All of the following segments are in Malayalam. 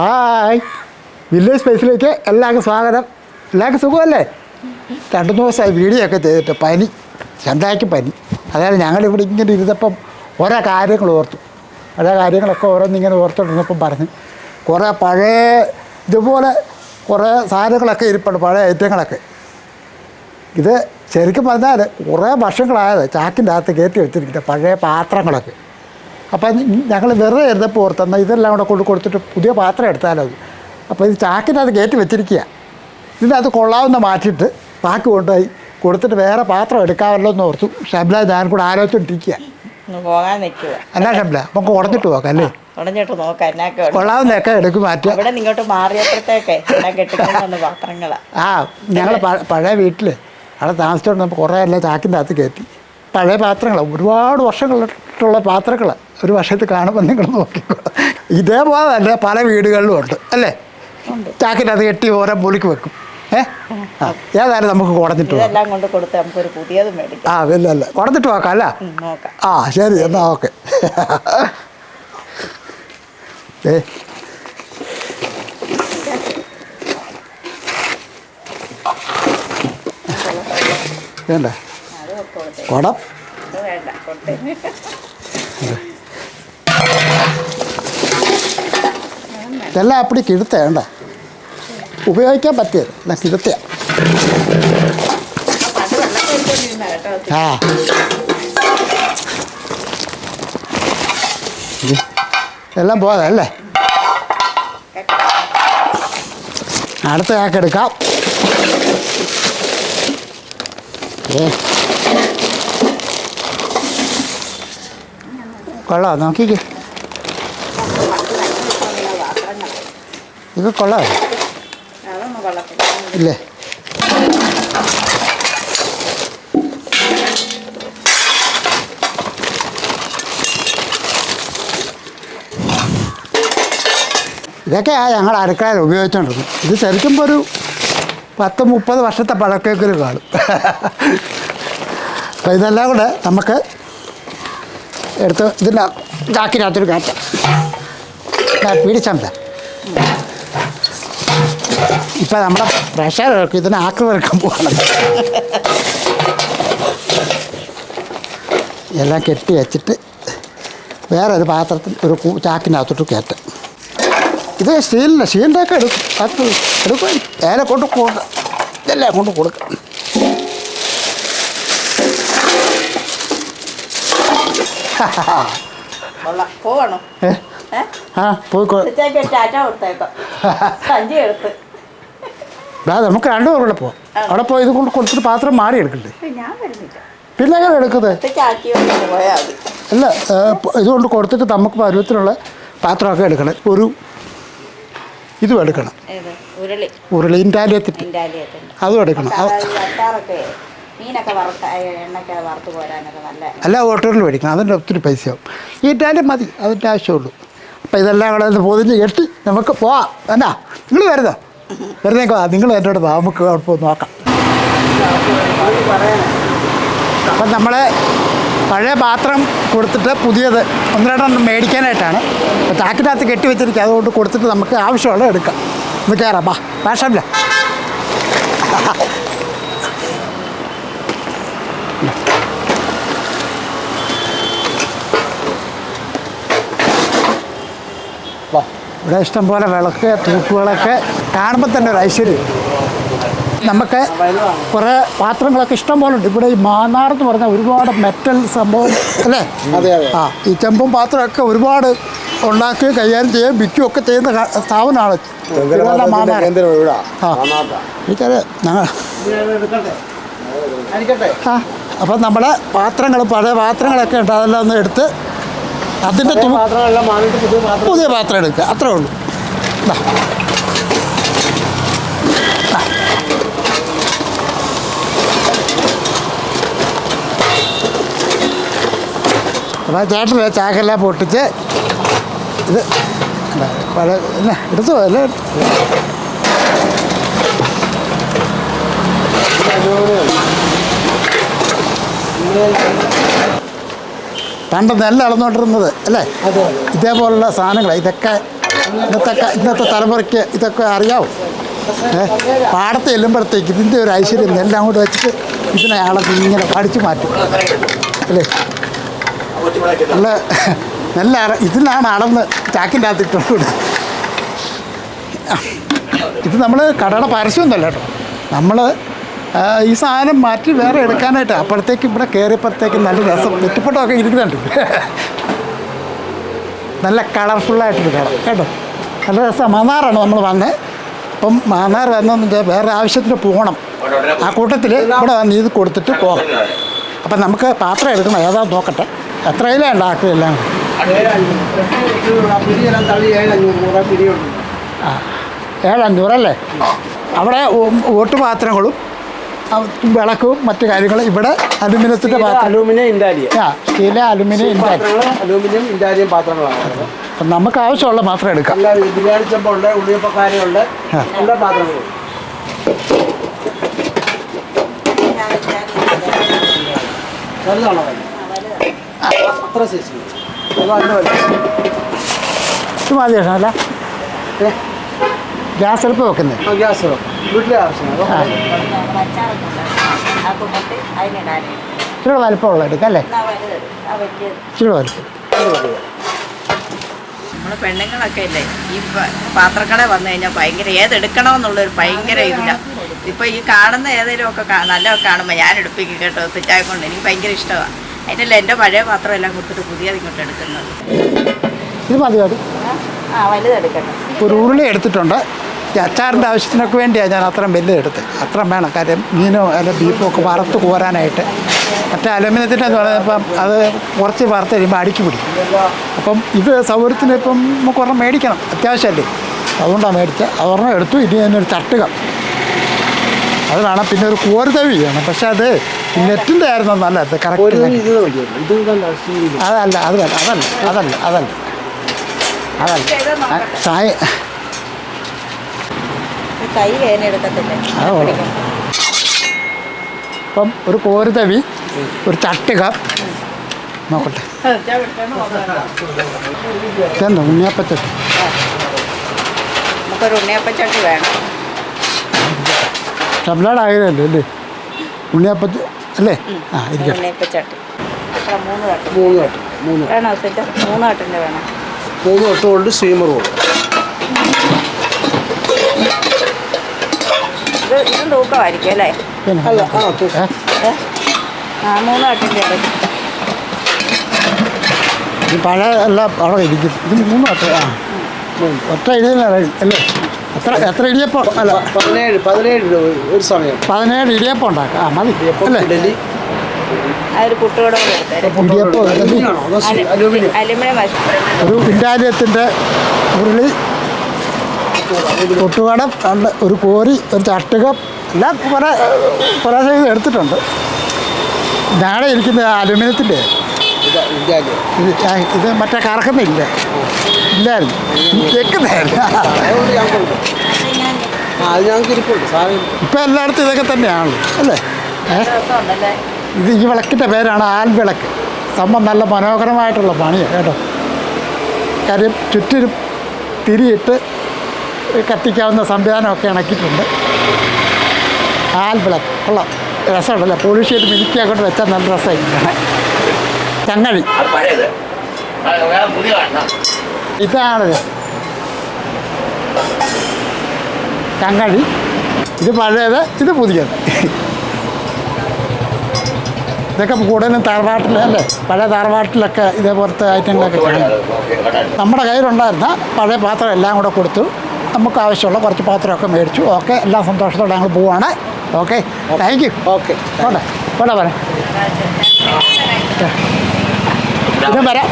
ഹായ്. വില്ലേജ് സ്പേസിലേക്ക് എല്ലാവർക്കും സ്വാഗതം. എല്ലാവർക്കും സുഖമല്ലേ? രണ്ടു ദിവസമായി വീഡിയോ ഒക്കെ ചെയ്തിട്ട് പനി. ചന്തയ്ക്ക് പനി. അതായത് ഞങ്ങളിവിടെ ഇങ്ങനെ ഇരുന്നപ്പം ഓരോ കാര്യങ്ങൾ ഓർത്തു. ഓരോ കാര്യങ്ങളൊക്കെ ഓരോന്നിങ്ങനെ ഓർത്തോണ്ടിരുന്നപ്പം പറഞ്ഞു. കുറേ പഴയ ഇതുപോലെ കുറേ സാധനങ്ങളൊക്കെ ഇരിപ്പുണ്ട് പഴയ ഐറ്റങ്ങളൊക്കെ. ഇത് ശരിക്കും പറഞ്ഞാൽ കുറേ വർഷങ്ങളായത് ചാക്കിന്റെ അകത്ത് കയറ്റി വെച്ചിരിക്കുന്ന പഴയ പാത്രങ്ങളൊക്കെ. അപ്പം ഞങ്ങൾ വെറുതെ ഇരുന്നപ്പോൾ ഓർത്തെന്നാൽ ഇതെല്ലാം കൂടെ കൊണ്ട് കൊടുത്തിട്ട് പുതിയ പാത്രം എടുത്താലോ അത് അപ്പോൾ ഇത് ചാക്കിനകത്ത് കയറ്റി വെച്ചിരിക്കുക ഇതിനകത്ത് കൊള്ളാവുന്ന മാറ്റിയിട്ട് ബാക്കി കൊണ്ടുപോയി കൊടുത്തിട്ട് വേറെ പാത്രം എടുക്കാമല്ലോ എന്ന് ഓർത്തു. ഷബ്ല ഞാൻ കൂടെ ആലോചിച്ചോണ്ടിരിക്കുക അല്ല പോകാൻ നിൽക്കുക എന്നാ ഷബ്ല നമുക്ക് ഉടഞ്ഞിട്ട് പോകാം അല്ലേ? ഉടഞ്ഞിട്ട് നോക്കാം എന്നൊക്കെ ഉണ്ട്. കൊള്ളാവുന്നതൊക്കെ എടുക്കും മാറ്റുക. മാറിയപ്പോഴത്തേക്കെ കെട്ടിക്കൊണ്ടുവന്ന് ആ ഞങ്ങൾ പഴയ വീട്ടിൽ അവിടെ താമസിച്ചുകൊണ്ട് നമുക്ക് കുറേ എല്ലാം ചാക്കിന്റെ അകത്ത് കയറ്റി. പഴയ പാത്രങ്ങളാണ് ഒരുപാട് വർഷങ്ങളിട്ടുള്ള പാത്രങ്ങൾ ഒരു വർഷത്തിൽ കാണുമ്പോൾ നിങ്ങൾ നോക്കിക്കോളാം ഇതേപോലെ തന്നെ പല വീടുകളിലും ഉണ്ട് അല്ലേ? ചാക്കിന്റെ അത് കെട്ടി ഓരോ പൊളിക്ക് വെക്കും. ഏ? ആ ഏതായാലും നമുക്ക് കുടഞ്ഞിട്ട് കൊണ്ട് കൊടുത്ത് പുതിയത് മേടിക്കാം. ആ ഇല്ല അല്ല കുടഞ്ഞിട്ട് നോക്കാം അല്ല? ആ ശരി എന്നാ ഓക്കെ. ഏ വേണ്ട. കൊടുത്തേ കുടം. വേണ്ട ഇതെല്ലാം അപ്പടി കിഴുത്തേണ്ട ഉപയോഗിക്കാൻ പറ്റിയത്. എന്നാ കിഴുത്തയ ആ. എല്ലാം പോയതല്ലേ അടുത്ത ഏ. കൊള്ളാം നോക്കിക്കേ. ഇത് കൊള്ളാം. ഇല്ലേ? ഇതൊക്കെയാ ഞങ്ങൾ അടുക്കളയിൽ ഉപയോഗിച്ചുകൊണ്ടിരുന്നത് ഇത് ശരിക്കുമ്പോൾ ഒരു പത്ത് മുപ്പത് വർഷത്തെ പഴക്കെങ്കിലും കാണും അപ്പോൾ ഇതെല്ലാം കൂടെ നമുക്ക് എടുത്ത് ഇതിന്റെ ചാക്കിനകത്തൊരു കാറ്റം. പീടിച്ചണ്ട ഇപ്പം നമ്മുടെ പ്രഷർ ഇതിനെ വെറുക്കാൻ പോകണം എല്ലാം കെട്ടി വെച്ചിട്ട് വേറെ ഒരു പാത്രത്തിൽ ഒരു ചാക്കിനകത്തോട്ട് കയറ്റ. ഇത് സ്റ്റീലിന്റെ സ്റ്റീലിന്റെ ഒക്കെ എടുക്കും. അത് എടുക്കും. ഏല കൊണ്ട് കൊടുക്കാം ഇതെല്ലാം കൊണ്ട് കൊടുക്കാം. കൊള്ളാം. പോവാണോ? ആ പോയിക്കോ. ഉച്ചയ്ക്ക് ഒരു ടാറ്റ കൊടുത്തേക്കാം. സഞ്ചി എടുത്ത്. ദാ നമുക്ക് രണ്ടു പേരുടെ പോവാം. അവിടെ പോയി ഇത് കൊണ്ട് കൊടുത്തിട്ട് പാത്രം മാറി എടുക്കണ്ടേ? പിന്നെ എങ്ങനെ എടുക്കുന്നത് അല്ല ഇതുകൊണ്ട് കൊടുത്തിട്ട് നമുക്ക് പരുവത്തിനുള്ള പാത്രമൊക്കെ എടുക്കണം. ഒരു ഇതും എടുക്കണം. ഉരുളി. ഇൻഡാലിയത്തിന്റെ അതും എടുക്കണം. അല്ല ഓട്ടോറിൽ മേടിക്കണം. അതിന്റെ ഒത്തിരി പൈസയാവും. ഈ ഇറ്റാലിയൻ മതി അതിന്റെ ആവശ്യമുള്ളൂ. അപ്പോൾ ഇതെല്ലാം കൂടെ പൊതിഞ്ഞ് കെട്ടി നമുക്ക് പോവാം. എന്നാ നിങ്ങൾ വരുന്നോ? വരുന്നേക്കോ നിങ്ങൾ എന്നോട് നമുക്ക് കുഴപ്പമൊന്നും നോക്കാം. അപ്പം നമ്മൾ പഴയ പാത്രം കൊടുത്തിട്ട് പുതിയത് ഒന്ന് രണ്ടെണ്ണം മേടിക്കാനായിട്ടാണ്. ചാക്കിനകത്ത് കെട്ടി വെച്ചിരിക്കുക. അതുകൊണ്ട് കൊടുത്തിട്ട് നമുക്ക് ആവശ്യമുള്ള എടുക്കാം. ഒന്ന് കയറാം. ബാ ഭാഷമില്ല വാ. ഇവിടെ ഇഷ്ടംപോലെ വിളക്ക് തൂക്കുകളൊക്കെ കാണുമ്പോൾ തന്നെ ഒരു ഐശ്വര്യം. നമുക്ക് കുറേ പാത്രങ്ങളൊക്കെ ഇഷ്ടം പോലെ ഉണ്ട്. ഇവിടെ ഈ മാന്നാർ എന്ന് പറഞ്ഞാൽ ഒരുപാട് മെറ്റൽ സംഭവം അല്ലേ? ആ ഈ ചെമ്പും പാത്രമൊക്കെ ഒരുപാട് ഉണ്ടാക്കുകയും കൈകാര്യം ചെയ്യുകയും വിൽക്കുകയും ഒക്കെ ചെയ്യുന്ന സ്ഥാപനമാണ്. മാന്നാർ. ആ. ഞങ്ങൾ ആ അപ്പം നമ്മൾ പാത്രങ്ങൾ പഴയ പാത്രങ്ങളൊക്കെ ഉണ്ട്. അതെല്ലാം ഒന്ന് എടുത്ത് അതിന്റെ പുതിയ പാത്രം എടുക്കുക. അത്രേ ഉള്ളൂ. അപ്പോൾ ചേട്ടൻ ചാക്കെല്ലാം പൊട്ടിച്ച് ഇത് പഴ എടുത്തു അല്ലേ പണ്ട് നെല്ല് അളന്നുകൊണ്ടിരുന്നത് അല്ലേ? ഇതേപോലുള്ള സാധനങ്ങൾ ഇതൊക്കെ ഇന്നത്തെ ഇന്നത്തെ തലമുറയ്ക്ക് ഇതൊക്കെ അറിയാവും. ഏ പാടത്ത് ചെല്ലുമ്പോഴത്തേക്ക് ഇതിന്റെ ഒരു ഐശ്വര്യം എല്ലാം അങ്ങോട്ട് വെച്ചിട്ട് ഇതിനെ ആളെ ഇങ്ങനെ പഠിച്ചു മാറ്റും അല്ലേ? നല്ല നല്ല അറ ഇതിലാണ് അളന്ന് ചാക്കിന്റെ അകത്ത് ഇട്ടുകൊണ്ട് ഇത് നമ്മൾ കടയുടെ പരസ്യമൊന്നുമല്ല കേട്ടോ. നമ്മൾ ഈ സാധനം മാറ്റി വേറെ എടുക്കാനായിട്ട് അപ്പോഴത്തേക്ക് ഇവിടെ കയറിയപ്പോഴത്തേക്ക് നല്ല രസം. തെറ്റിപ്പട്ടമൊക്കെ ഇരിക്കുന്നുണ്ട്. നല്ല കളർഫുള്ളായിട്ടൊരു കട. കേട്ടോ? നല്ല രസം. മാന്നാറാണ് നമ്മൾ വന്നത് അപ്പം മാന്നാർ വന്നതിന്റെ വേറെ ആവശ്യത്തിന് പോകണം. ആ കൂട്ടത്തിൽ ഇവിടെ വന്ന് ഇത് കൊടുത്തിട്ട് പോകാം. അപ്പം നമുക്ക് പാത്രം എടുക്കണം. ഏതാ നോക്കട്ടെ. എത്രയിലേ ഉണ്ടാക്കും എല്ലാം ആ ഏഴഞ്ഞൂറല്ലേ? അവിടെ ഓട്ട് പാത്രങ്ങളും വിളക്കും മറ്റു കാര്യങ്ങളും ഇവിടെ അലുമിനിയത്തിന്റെ പാത്രം. അലൂമിനിയം ഇൻഡാലിയം. ആ സ്റ്റീൽ അലുമിനിയം ഇൻഡാൽ പാത്രങ്ങൾ അലൂമിനിയം ഇൻഡാലിയം പാത്രങ്ങളാണ് അപ്പം നമുക്ക് ആവശ്യമുള്ള മാത്രം എടുക്കാം. ബിരിയാണി ചെമ്പുണ്ട് ഉള്ളിയപ്പക്കാരുണ്ട്. എല്ലാ പാത്രങ്ങളും? അത്ര വലുത് ഇത് മതി അല്ല? ഗ്യാസ് അടുപ്പ് വെക്കുന്നത് ഗ്യാസ് വീട്ടിലെ ആവശ്യമാണ്. ഇച്ചിരി വലുപ്പമുള്ള എടുക്കാം അല്ലേ? ഇച്ചിരി വലിപ്പം. നമ്മൾ പെണ്ണുങ്ങളൊക്കെ ഇല്ലേ ഈ പാത്രക്കട വന്നു കഴിഞ്ഞാൽ ഭയങ്കര ഏതെടുക്കണമെന്നുള്ളൊരു ഭയങ്കര ഇതില്ല ഇപ്പോൾ ഈ കാണുന്ന ഏതെങ്കിലും ഒക്കെ കാ- നല്ലതൊക്കെ കാണുമ്പോൾ ഞാൻ എടുപ്പിക്കും കേട്ടോ തെറ്റായ കൊണ്ട് എനിക്ക് ഭയങ്കര ഇഷ്ടമാണ് അതിനല്ല എന്റെ പഴയ പാത്രം എല്ലാം കൊടുത്തിട്ട് പുതിയത് ഇങ്ങോട്ട് എടുക്കുന്നത്. ഇത് മതി മതി. ആ വലുത് എടുക്കട്ടെ. ഒരു ഉരുളി എടുത്തിട്ടുണ്ട്. ഈ അച്ചാറിന്റെ ആവശ്യത്തിനൊക്കെ വേണ്ടിയാണ് ഞാൻ അത്രയും വലിയ എടുത്തത്. അത്രയും വേണം. കാര്യം മീനോ അല്ല ബീഫോ ഒക്കെ വറുത്ത് കോരാനായിട്ട്. മറ്റേ അലുമിനിയത്തിന്റെ എന്ന് പറയുമ്പം അത് കുറച്ച് വറുത്ത് കഴിയുമ്പോൾ അടുക്കി പിടിക്കും. അപ്പം ഇത് സൗകര്യത്തിന് ഇപ്പം നമുക്ക് ഒരെണ്ണം മേടിക്കണം. അത്യാവശ്യമല്ലേ? അതുകൊണ്ടാണ് മേടിച്ചത്. അതൊരെണ്ണം എടുത്തു. ഇനി ഒരു തട്ടുക. അത് വേണം. പിന്നെ ഒരു കോരുതവി വേണം. പക്ഷെ അത് നെറ്റിന്റെ ആയിരുന്നു നല്ലത് അതല്ല കറക്റ്റ് അതല്ല അതല്ല അതല്ല. അതല്ല. അതല്ല സായ. അപ്പം ഒരു കോരുതവി ഒരു ചട്ടുക. നോക്കട്ടെ. ഇതെന്താ ഉണ്ണിയപ്പച്ചട്ടി? നമുക്കൊരു ഉണ്ണിയപ്പച്ചട്ടി വേണം. ടബ്ലാഡ് ആയതല്ലേ അല്ലേ? ഉണ്ണിയപ്പച്ച അല്ലേ? ആ ഇരിക്കട്ടെ. ഉണ്ണിയപ്പച്ചട്ടി മൂന്ന് തട്ട് മൂന്ന് തട്ട് മൂന്ന് വേണോ സെറ്റ്? മൂന്ന് തട്ടിന്റെ വേണം? മൂന്ന് തട്ട് ഉണ്ട് സ്റ്റീമർ ഉണ്ട് ഇത് ഇതും തൂക്കമായിരിക്കും അല്ലേ? പിന്നെ അല്ല ആ ഏ? മൂന്ന് തട്ടിന്റെ എടുക്കും ഇത് പഴയ എല്ലാം അവിടെ ഇരിക്കും. ഇത് മൂന്ന് വട്ടം ആ. ഒറ്റ അല്ലേ? എത്ര എത്ര ഇടിയപ്പം? അല്ല പതിനേഴ് പതിനേഴ് രൂപ ഒരു സമയം. പതിനേഴ് ഇടിയപ്പം ഉണ്ടാക്കാം. ആ മതി. ഇടിയപ്പം, അല്ലേ? ഇഡലി. അതൊരു ഒരു ഇൻഡാലിയത്തിന്റെ ഉരുളി തൊട്ടുകടം രണ്ട് ഒരു കോരി ഒരു ചട്ടുകം എല്ലാം പല പല സൈസ് എടുത്തിട്ടുണ്ട്. ഞാടെ ഇരിക്കുന്നത് അലുമിനിയത്തിന്റെ. ഇത് മറ്റേ കറക്കുന്നില്ല ഇല്ലായിരുന്നു. വെക്കുന്നില്ല അതുകൊണ്ട് ഞാൻ കൊടുക്കും ആ അത് ഞങ്ങൾക്ക് ഇരിപ്പുണ്ട്. സാധനം ഇപ്പം എല്ലായിടത്തും ഇതൊക്കെ തന്നെയാണ്. അല്ലേ? ഇത് ഈ വിളക്കിന്റെ പേരാണ് ആൽവിളക്ക് സംഭവം നല്ല മനോഹരമായിട്ടുള്ള പണിയാണ് കേട്ടോ. കാര്യം ചുറ്റിനും തിരിയിട്ട് കത്തിക്കാവുന്ന സംവിധാനമൊക്കെ ഇണക്കിയിട്ടുണ്ട്. ആൽവിളക്ക് കൊള്ളാം. രസമുണ്ടല്ലേ? പോളിഷ് ചെയ്ത് മിനുക്കി അങ്ങോട്ട് വെച്ചാൽ നല്ല രസമായിരിക്കും. ചങ്ങഴി അത് പഴയത് വേറെ പുതിയ കാണണം ഇതാണിത് ഇത്. പഴയത് ഇത് പുതിയത്. ഇതൊക്കെ കൂടുതലും തറവാട്ടിൽ അല്ലേ? പഴയ തറവാട്ടിലൊക്കെ ഇതേപോലത്തെ ഐറ്റങ്ങളൊക്കെ കാണും നമ്മുടെ കയ്യിലുണ്ടായിരുന്ന പഴയ പാത്രം എല്ലാം കൂടെ കൊടുത്തു. നമുക്ക് ആവശ്യമുള്ള കുറച്ച് പാത്രമൊക്കെ മേടിച്ചു. ഓക്കെ എല്ലാം സന്തോഷത്തോടെ ഞങ്ങൾ പോവാണ്. Okay thank you. ഓക്കെ. പോട്ടെ പോട്ടെ പറയാം ഇതും. വരാം.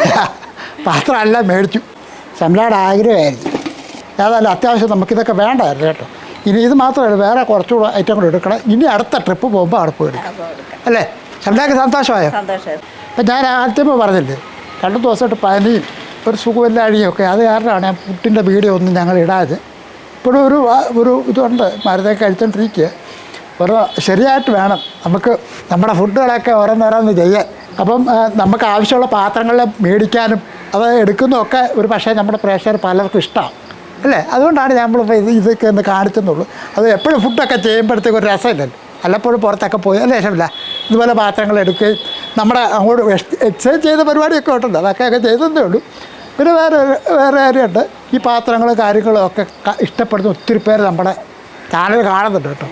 പാത്രമെല്ലാം മേടിച്ചു. ശമ്പളയുടെ ആഗ്രഹമായിരുന്നു. ഏതായാലും അത്യാവശ്യം നമുക്കിതൊക്കെ വേണ്ടായിരുന്നു കേട്ടോ. ഇനി ഇത് മാത്രമല്ല വേറെ കുറച്ചുകൂടെ ഐറ്റം കൂടെ എടുക്കണം. ഇനി അടുത്ത ട്രിപ്പ് പോകുമ്പോൾ അടുപ്പ് എടുക്കാം. അല്ലേ? ശമ്പളയ്ക്ക് സന്തോഷമായോ? സന്തോഷം അപ്പം ഞാൻ ആദ്യമേ പറഞ്ഞില്ലേ രണ്ട് ദിവസമായിട്ട് പനിയും ഒരു സുഖമില്ലാഴിയും ഒക്കെ. അത് കാരണമാണ് ഞാൻ പുട്ടിന്റെ വീഡിയോ ഒന്നും ഞങ്ങൾ ഇടാതെ ഇപ്പോഴും ഒരു ഒരു ഇതുണ്ട്. മരുന്നൊക്കെ കഴിച്ചോണ്ടിരിക്കുക. ഒരു ശരിയായിട്ട് വേണം. നമുക്ക് നമ്മുടെ ഫുഡുകളൊക്കെ ഓരോന്നോരോന്ന് ചെയ്യാൻ അപ്പം നമുക്ക് ആവശ്യമുള്ള പാത്രങ്ങൾ മേടിക്കാനും അത് എടുക്കുന്നതൊക്കെ ഒരു പക്ഷേ നമ്മുടെ പ്രേക്ഷകർ പലർക്കും ഇഷ്ടമാണ് അല്ലേ? അതുകൊണ്ടാണ് നമ്മളിപ്പോൾ ഇത് ഇതൊക്കെ ഒന്ന് കാണിച്ചെന്നുള്ളൂ. അത് എപ്പോഴും ഫുഡൊക്കെ ചെയ്യുമ്പോഴത്തേക്ക് ഒരു രസമില്ലല്ലോ. അല്ലപ്പോഴും പുറത്തൊക്കെ പോയി അല്ലേ ഇഷ്ടമില്ല ഇതുപോലെ പാത്രങ്ങൾ എടുക്കുകയും നമ്മുടെ അങ്ങോട്ട് എക്സസൈസ് ചെയ്ത പരിപാടിയൊക്കെ ഉണ്ടല്ലോ. അതൊക്കെ ഒക്കെ ചെയ്തതേ ഉള്ളൂ. പിന്നെ വേറെ വേറെ കാര്യമുണ്ട്. ഈ പാത്രങ്ങൾ കാര്യങ്ങളും ഒക്കെ ഇഷ്ടപ്പെടുന്ന ഒത്തിരി പേര് നമ്മുടെ ചാനൽ കാണുന്നുണ്ട് കേട്ടോ.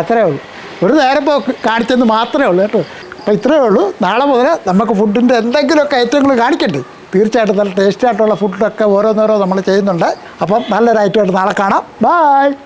അത്രേ ഉള്ളൂ. ഒരു നേരം ഇപ്പോൾ കാണിച്ചെന്ന് മാത്രമേ ഉള്ളൂ കേട്ടോ. അപ്പോൾ ഇത്രയേ ഉള്ളൂ. നാളെ മുതൽ നമുക്ക് ഫുഡിന്റെ എന്തെങ്കിലുമൊക്കെ ഐറ്റങ്ങൾ കാണിക്കണ്ടേ? തീർച്ചയായിട്ടും നല്ല ടേസ്റ്റായിട്ടുള്ള ഫുഡൊക്കെ ഓരോന്നോരോ നമ്മൾ ചെയ്യുന്നുണ്ട്. അപ്പം നല്ലൊരു ഐറ്റമായിട്ട് നാളെ കാണാം. ബായ്